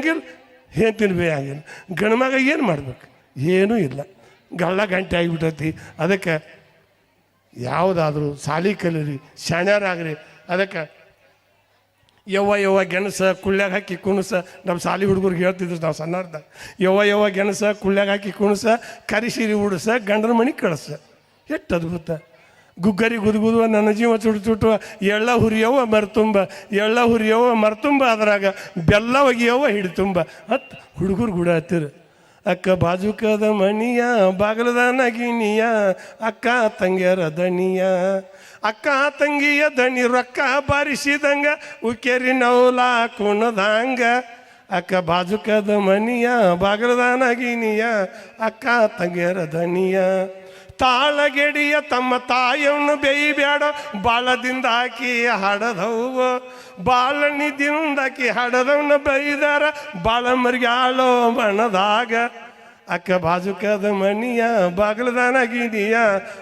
ಬೇಯಂಗಿಲ್ಲ ಹೆಂತಿನ ಬೇಯಂಗಿಲ್ಲ ಗಂಡ್ಮಗ ಏನು ಮಾಡ್ಬೇಕು? ಏನೂ ಇಲ್ಲ. ಗಳ್ಳ ಗಂಟೆ ಆಗಿಬಿಟ್ಟೈತಿ. ಅದಕ್ಕೆ ಯಾವುದಾದ್ರೂ ಸಾಲಿ ಕಲೀರಿ ಶಾಣ್ಯಾರಾಗ್ರಿ ಅದಕ್ಕೆ ಯವ್ವ ಯವ್ವ, ಗೆಣಸ, ಕುಳ್ಳ್ಯಾಗ ಹಾಕಿ ಕುಣಸ. ನಮ್ಮ ಸಾಲಿ ಹುಡುಗರಿಗೆ ಹೇಳ್ತಿದ್ರು ನಾವು ಸಣ್ಣವ್ರದಾಗ. ಯವ್ವ ಯವ್ವ, ಗೆಣಸ, ಕುಳ್ಳ್ಯಾಗ ಹಾಕಿ ಕುಣಸ ಕರಿಸಿರಿ ಉಡಿಸ, ಗಂಡನ ಮನೆ ಕಳಿಸ. ಎಷ್ಟು ಅದ್ಭುತ. ಗುಗ್ಗರಿ ಗುದುಗುದುವ, ನನ್ನ ಜೀವ ಚುಟ್ಟು ಚುಟುವ, ಎಳ್ಳ ಹುರಿಯವ ಮರ್ತುಂಬ, ಎಳ್ಳ ಹುರಿಯವ ಮರ್ತುಂಬ, ಅದ್ರಾಗ ಬೆಲ್ಲ ಒಗೆಯವ ಹಿಡಿತುಂಬ. ಅತ್ ಹುಡುಗರು ಗುಡ ಹತ್ತಿರ. ಅಕ್ಕ ಬಾಜುಕದ ಮಣಿಯ, ಬಾಗಲದ ನಗಿನಿಯ, ಅಕ್ಕ ತಂಗಿಯರ ದಣಿಯ. ಅಕ್ಕ ತಂಗಿಯ ದಣಿ ರೊಕ್ಕ ಬಾರಿಸಿದಂಗ, ಉಕ್ಕೇರಿ ನೌಲ ಕುಣದಂಗ. ಅಕ್ಕ ಬಾಜುಕದ ಮನಿಯ ಬಾಗಲದ ನಗಿನಿಯ, ಅಕ್ಕ ತಂಗಿಯರ ದಣಿಯ. ತಾಳಗೆಡಿಯ ತಮ್ಮ ತಾಯಿಯನ್ನು ಬೇಯಬೇಡ. ಬಾಳದಿಂದ ಹಾಕಿ ಹಡದವು. ಬಾಳ ನಿಧಿಯಿಂದ ಹಾಕಿ ಹಡದವನ್ನ ಬೈದಾರ ಬಾಳ ಮರಿಗಾಳೋ ಬಣ್ಣದಾಗ ಅಕ್ಕ ಬಾಜುಕದ ಮನಿಯ, ಬಾಗಲದಾನ ಗಿಡಿಯ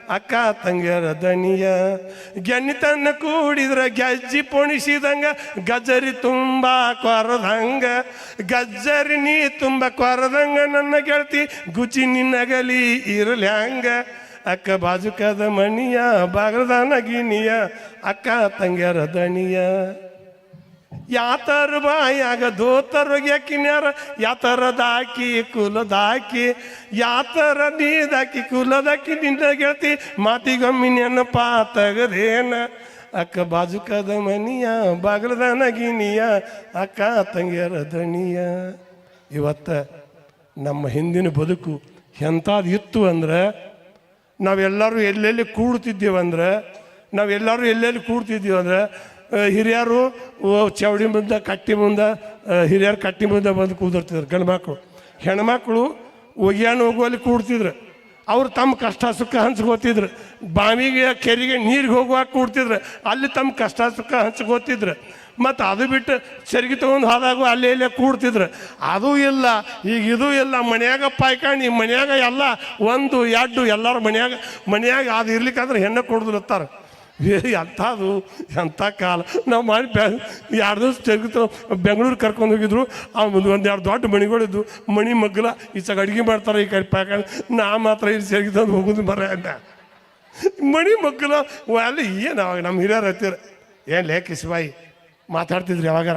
ಅಕ್ಕ ತಂಗಿಯರ ದನಿಯ. ಗೆನ್ನಿತನ್ನ ಕೂಡಿದ್ರ ಗೆಜ್ಜಿ ಪೊಣಿಸಿದಂಗ, ಗಜ್ಜರಿ ತುಂಬ ಕೊರದಂಗ. ಗಜ್ಜರಿ ನೀ ತುಂಬ ಕೊರದಂಗ ನನ್ನ ಗೆಳತಿ ಗುಚಿ ನಿನ್ನಗಲಿ ಇರಲಿ ಹಂಗ ಅಕ್ಕ ಬಾಜುಕದ ಮಣಿಯ ಬಾಗಲದಾನ ಗಿನಿಯ ಅಕ್ಕ ತಂಗ್ಯಾರ ದಣಿಯ. ಯಾತರ ಬಾಯಾಗ ದೋತರ ಯಾಕಿನ್ಯಾರ ಯಾತರ ದಾಕಿ ಕುಲದಾಕಿ ಯಾತರ ನೀದಾಕಿ ಕುಲದಾಕಿ ನಿನ್ನ ಗೆಳತಿ, ಮಾತಿಗೊಮ್ಮಿ ನೆನಪ ತಗದೇನ ಅಕ್ಕ ಬಾಜುಕದ ಮನಿಯ ಬಾಗಲದ ನಗಿನಿಯ ಅಕ್ಕ ತಂಗಿಯರ ದಣಿಯ. ಇವತ್ತ ನಮ್ಮ ಹಿಂದಿನ ಬದುಕು ಎಂಥದ್ದು ಇತ್ತು ಅಂದ್ರೆ ನಾವೆಲ್ಲರೂ ಎಲ್ಲೆಲ್ಲಿ ಕೂಡ್ತಿದ್ದೇವಂದ್ರೆ ನಾವೆಲ್ಲರೂ ಎಲ್ಲೆಲ್ಲಿ ಕೂಡ್ತಿದ್ದೀವಿ ಅಂದ್ರೆ ಆ, ಹಿರಿಯರು ಚೌಡಿ ಮುಂದೆ ಕಟ್ಟಿ ಮುಂದೆ ಹಿರಿಯರು ಕಟ್ಟಿ ಮುಂದೆ ಬಂದು ಕೂದಿರ್ತಿದ್ರು ಗಂಡ್ಮಕ್ಳು. ಹೆಣ್ಮಕ್ಳು ಒಗ್ಯಾಣ ಹೋಗುವಲ್ಲಿ ಕೂಡ್ತಿದ್ರು. ಅವ್ರು ತಮ್ಮ ಕಷ್ಟ ಸುಖ ಹಂಚ್ಕೋತಿದ್ರು. ಬಾವಿಗೆ ಕೆರೆಗೆ ನೀರಿಗೆ ಹೋಗುವಾಗ ಕೂಡ್ತಿದ್ರು. ಅಲ್ಲಿ ತಮ್ಮ ಕಷ್ಟ ಸುಖ ಹಂಚ್ಕೋತಿದ್ರು. ಮತ್ತು ಅದು ಬಿಟ್ಟು ಸರಿಗೆ ತೊಗೊಂಡು ಹೋದಾಗ ಅಲ್ಲೇ ಇಲ್ಲೇ ಕೂಡ್ತಿದ್ರು. ಅದು ಇಲ್ಲ, ಈಗ ಇದು ಇಲ್ಲ, ಮನ್ಯಾಗ ಪಾಯ್ಕಾಣಿ ಮನ್ಯಾಗ ಎಲ್ಲ ಒಂದು ಎರಡು ಎಲ್ಲರ ಮನ್ಯಾಗ ಮನ್ಯಾಗ ಅದು ಇರ್ಲಿಕ್ಕಂದ್ರೆ ಹೆಣ್ಣು ಕೊಡ್ದಿರ್ತಾರೆ ಎಂಥದು, ಎಂಥ ಕಾಲ. ನಾವು ಮಾಡಿ ಬ್ಯಾ, ಎರಡು ದಿವಸ ತೆಗೆದು ಬೆಂಗಳೂರು ಕರ್ಕೊಂಡು ಹೋಗಿದ್ರು. ಆ ಒಂದು ಒಂದು ಎರಡು ದೊಡ್ಡ ಮಣಿಗಳಿದ್ದು ಮಣಿ ಮಗ್ಗಲ ಈಚಾಗ ಅಡುಗೆ ಮಾಡ್ತಾರೆ ಈ ಕಡೆ ಪ್ಯಾಕ ನಾ ಮಾತ್ರ ಇಲ್ಲಿ ಸೆರಗಿ ತಂದು ಹೋಗೋದು ಅಂದ ಮಣಿ ಮಗ್ಗಲ ಅಲ್ಲಿ ಏನು ನಮ್ಮ ಹಿರಿಯರು ಹತ್ತಿರ ಏನು ಲೇ ಮಾತಾಡ್ತಿದ್ರು ಯಾವಾಗಾರ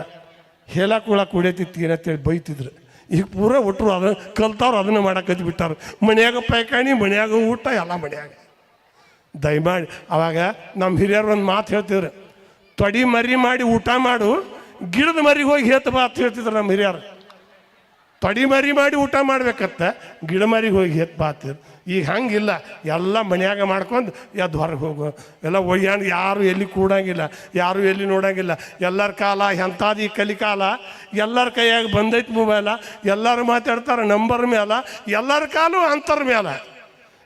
ಹೇಳ ಕುಳ ಕುಡಿಯತಿತ್ತು ಏನಂತೇಳಿ ಬೈತಿದ್ರು. ಈಗ ಪೂರ ಒಟ್ಟರು ಅದನ್ನು ಕಲ್ತವ್ರು ಅದನ್ನು ಮಾಡಕ್ಕೆ ಬಿಟ್ಟಾರ ಮನ್ಯಾಗ ಪೈಕಾಣಿ, ಮನ್ಯಾಗ ಊಟ, ಎಲ್ಲ ಮನ್ಯಾಗ. ದಯಮಾಡಿ, ಅವಾಗ ನಮ್ಮ ಹಿರಿಯರು ಒಂದು ಮಾತು ಹೇಳ್ತಿದ್ರು. ತೊಡಿ ಮರಿ ಮಾಡಿ ಊಟ ಮಾಡು, ಗಿಡದ ಮರಿಗೆ ಹೋಗಿ ಹೇಳ್ತಬಾ ಅಂತ ಹೇಳ್ತಿದ್ರು ನಮ್ಮ ಹಿರಿಯರು. ತೊಡಿ ಮರಿ ಮಾಡಿ ಊಟ ಮಾಡ್ಬೇಕತ್ತ ಗಿಡ ಮರಿಗೆ ಹೋಗಿ ಎತ್ ಬಾ ಈಗ ಹಂಗಿಲ್ಲ. ಎಲ್ಲ ಮನ್ಯಾಗ ಮಾಡ್ಕೊಂಡು ಎದ್ದು ಹೊರಗೆ ಹೋಗು. ಎಲ್ಲ ಒಯ್ಯಾಣ ಯಾರು ಎಲ್ಲಿ ಕೂಡಂಗಿಲ್ಲ, ಯಾರು ಎಲ್ಲಿ ನೋಡಂಗಿಲ್ಲ. ಎಲ್ಲರ ಕಾಲ ಎಂಥದ್ದು ಈ ಕಲಿಕಾಲ. ಎಲ್ಲರ ಕೈಯಾಗ ಬಂದೈತೆ ಮೊಬೈಲ. ಎಲ್ಲರೂ ಮಾತಾಡ್ತಾರೆ ನಂಬರ್ ಮೇಲೆ ಎಲ್ಲರ ಕಾಲು ಅಂತರ್ ಮೇಲೆ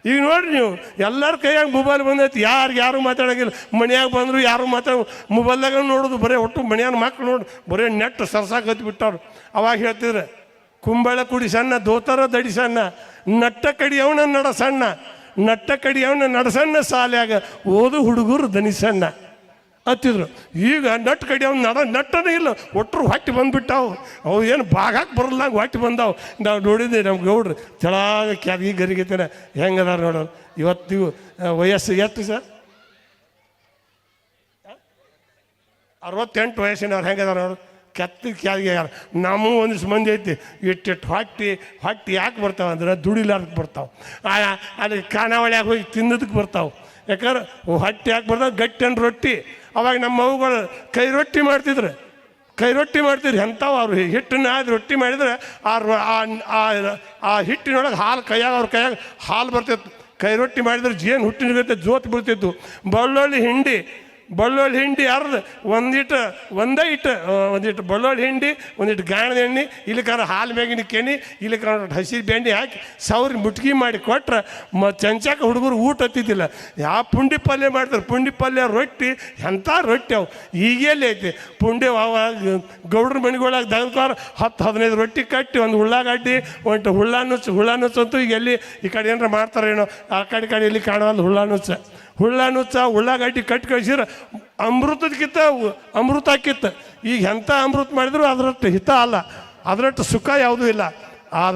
ಈಗ ನೋಡ್ರಿ ನೀವು, ಎಲ್ಲರ ಕೈಯಾಗ ಮೊಬೈಲ್ ಬಂದೈತಿ. ಯಾರು ಯಾರು ಮಾತಾಡಂಗಿಲ್ಲ. ಮನ್ಯಾಗ ಬಂದರು ಯಾರು ಮಾತಾಡ ಮೊಬೈಲ್ದಾಗ ನೋಡೋದು ಬರೀ ಒಟ್ಟು ಮನ್ಯಾನ ಮಕ್ಳು ನೋಡಿ, ಬರೀ ನೆಟ್ ಸರ್ಸಾಕತ್ತಿ ಬಿಟ್ಟವ್ರು ಅವಾಗ ಹೇಳ್ತಿದ್ರು ಕುಂಬಳ ಕುಡಿ ಸಣ್ಣ, ದೋತರ ದಡಿ ಸಣ್ಣ, ನಟ್ಟ ಕಡಿಯವನ ನಡ ಸಣ್ಣ, ನಟ್ಟ ಕಡಿಯವನ ನಡಸಣ್ಣ ಸಾಲ್ಯಾಗ ಓದು ಹುಡುಗರು ದನಿ ಸಣ್ಣ. ಹತ್ತಿದ್ರು ಈಗ ನಟ್ಟು ಕಡಿ ನಡ ನಟ್ಟನೇ ಇಲ್ಲ ಒಟ್ಟರು ಹೊಟ್ಟಿ ಬಂದ್ಬಿಟ್ಟಾವು. ಅವು ಏನು ಬಾಗಾಕ್ ಬರಲ್ಲ, ಹೊಟ್ಟಿ ಬಂದಾವು. ನಾವು ನೋಡಿದ್ದೆ ನಮ್ಮ ಗೌಡ್ರು, ತೆಳಾಗ ಕ್ಯಾದಿ ಗರಿಗೆತನ ಹೆಂಗದಾರ ನೋಡೋರು ಇವತ್ತಿಗೂ ವಯಸ್ಸು ಎಷ್ಟು ಸರ್? ಅರವತ್ತೆಂಟು ವಯಸ್ಸಿನವ್ರು ಹೆಂಗದಾರ ನೋಡು. ಕೆತ್ತ ಕ್ಯಾದಿಗೆ ನಮ್ಮ ಒಂದಿಷ್ಟು ಮಂದಿ ಐತಿ. ಇಟ್ಟಿಟ್ಟು ಹೊಟ್ಟಿ ಹೊಟ್ಟಿ ಯಾಕೆ ಬರ್ತಾವೆ ಅಂದ್ರೆ ದುಡಿಲಾರ್ದಕ್ಕೆ ಬರ್ತಾವೆ. ಅದಕ್ಕೆ ಖಾನಾವಳಿಯಾಗಿ ಹೋಗಿ ತಿನ್ನೋದಕ್ಕೆ ಬರ್ತಾವೆ. ಯಾಕಂದ್ರೆ ಹೊಟ್ಟೆ ಯಾಕೆ ಬರ್ತಾವೆ ಗಟ್ಟಿ ರೊಟ್ಟಿ. ಅವಾಗ ನಮ್ಮ ಅವುಗಳು ಕೈ ರೊಟ್ಟಿ ಮಾಡ್ತಿದ್ರು. ಕೈ ರೊಟ್ಟಿ ಮಾಡ್ತಿದ್ರು. ಎಂಥವು ಅವ್ರು? ಹಿಟ್ಟನ್ನ ರೊಟ್ಟಿ ಮಾಡಿದರೆ ಆ- ಆ ಹಿಟ್ಟಿನೊಳಗೆ ಹಾಲು ಕೈಯಾಗ, ಅವ್ರ ಕೈಯಾಗ ಹಾಲು ಬರ್ತಿತ್ತು. ಕೈ ರೊಟ್ಟಿ ಮಾಡಿದ್ರೆ ಜೇನು ಹುಟ್ಟಿನ ಜೊತೆ ಜೋತ್ ಬೀಳ್ತಿತ್ತು. ಬಳ್ಳೊಳ್ಳಿ ಹಿಂಡಿ ಬೆಳ್ಳುಳ್ಳಿ ಹಿಂಡಿ ಅರ್ಧ ಒಂದಿಟ್ಟು ಒಂದೇ ಇಟ್ಟು ಒಂದಿಟ್ಟು ಬಳ್ಳೊಳ್ಳಿ ಹಿಂಡಿ ಒಂದಿಟ್ಟು ಗಾಣದ ಎಣ್ಣೆ ಇಲ್ಲಿಕಾರ ಹಾಲು ಮೇಗಿನ ಕೆಣಿ ಇಲ್ಲಿಕಾರ ಹಸಿರು ಬೆಂಡಿ ಹಾಕಿ ಸೌರಿ ಮುಟ್ಗಿ ಮಾಡಿ ಕೊಟ್ರೆ ಮ ಚಂಚಾಕ ಹುಡುಗರು ಊಟ ಹತ್ತಿದ್ದಿಲ್ಲ. ಯಾವ ಪುಂಡಿ ಪಲ್ಯ ಮಾಡ್ತಾರೆ, ಪುಂಡಿ ಪಲ್ಯ ರೊಟ್ಟಿ ಎಂಥ ರೊಟ್ಟಿ ಅವು. ಈಗೆಲ್ಲಿ ಐತಿ? ಪುಂಡಿ ಅವ ಗೌಡ್ರ ಮನೆಗೊಳಗೆ ದಗದ್ಕೋರ ಹತ್ತು, ಹದಿನೈದು ರೊಟ್ಟಿ ಕಟ್ಟಿ, ಒಂದು ಉಳ್ಳಾಗಡ್ಡಿ ಒಂದು ಹುಳ್ಳ ನುಚ್ಚು ಹುಳ್ಳ ನುಚ್ಚು ಅಂತೂ ಈಗ ಎಲ್ಲಿ ಈ ಕಡೆ ಏನಾರ ಮಾಡ್ತಾರೇನೋ, ಆ ಕಡೆ ಕಡೆ ಇಲ್ಲಿ ಕಾಣವಲ್ಲ ಹುಳ್ಳ ನುಚ್ಚ. ಹುಳ್ಳ ಉಳ್ಳಾಗಡ್ಡಿ ಕಟ್ಟಿ ಕಳಿಸಿದ್ರೆ ಅಮೃತದಕ್ಕಿಂತ ಅಮೃತ ಆಕಿತ್ತು ಈಗ ಎಂಥ ಅಮೃತ ಮಾಡಿದ್ರು ಅದರಷ್ಟು ಹಿತ ಅಲ್ಲ. ಅದರಷ್ಟು ಸುಖ ಯಾವುದೂ ಇಲ್ಲ. ಆದ್ರೆ